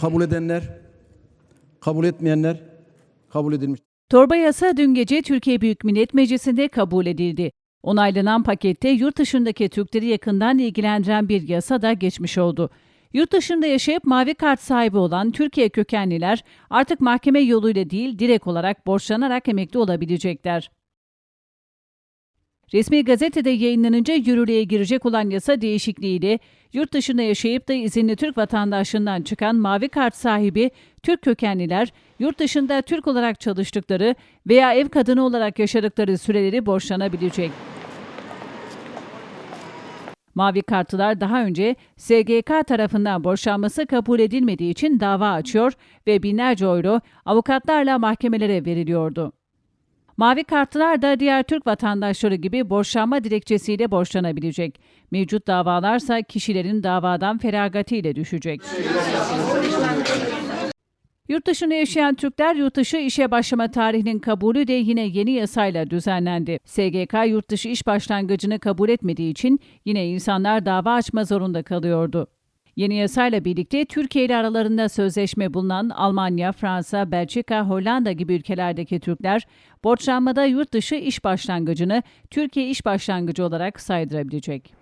Kabul edenler, kabul etmeyenler kabul edilmiş. Torba yasa dün gece Türkiye Büyük Millet Meclisi'nde kabul edildi. Onaylanan pakette yurt dışındaki Türkleri yakından ilgilendiren bir yasa da geçmiş oldu. Yurt dışında yaşayıp mavi kart sahibi olan Türkiye kökenliler artık mahkeme yoluyla değil direkt olarak borçlanarak emekli olabilecekler. Resmi gazetede yayınlanınca yürürlüğe girecek olan yasa değişikliğiyle yurt dışında yaşayıp da izinli Türk vatandaşlığından çıkan mavi kart sahibi Türk kökenliler yurt dışında Türk olarak çalıştıkları veya ev kadını olarak yaşadıkları süreleri borçlanabilecek. Mavi kartlılar daha önce SGK tarafından borçlanması kabul edilmediği için dava açıyor ve binlerce euro avukatlarla mahkemelere veriliyordu. Mavi kartlılar da diğer Türk vatandaşları gibi borçlanma dilekçesiyle borçlanabilecek. Mevcut davalarsa kişilerin davadan feragatiyle düşecek. Yurt dışında yaşayan Türkler yurt dışı işe başlama tarihinin kabulü de yine yeni yasayla düzenlendi. SGK yurt dışı iş başlangıcını kabul etmediği için yine insanlar dava açma zorunda kalıyordu. Yeni yasayla birlikte Türkiye ile aralarında sözleşme bulunan Almanya, Fransa, Belçika, Hollanda gibi ülkelerdeki Türkler borçlanmada yurt dışı iş başlangıcını Türkiye iş başlangıcı olarak saydırabilecek.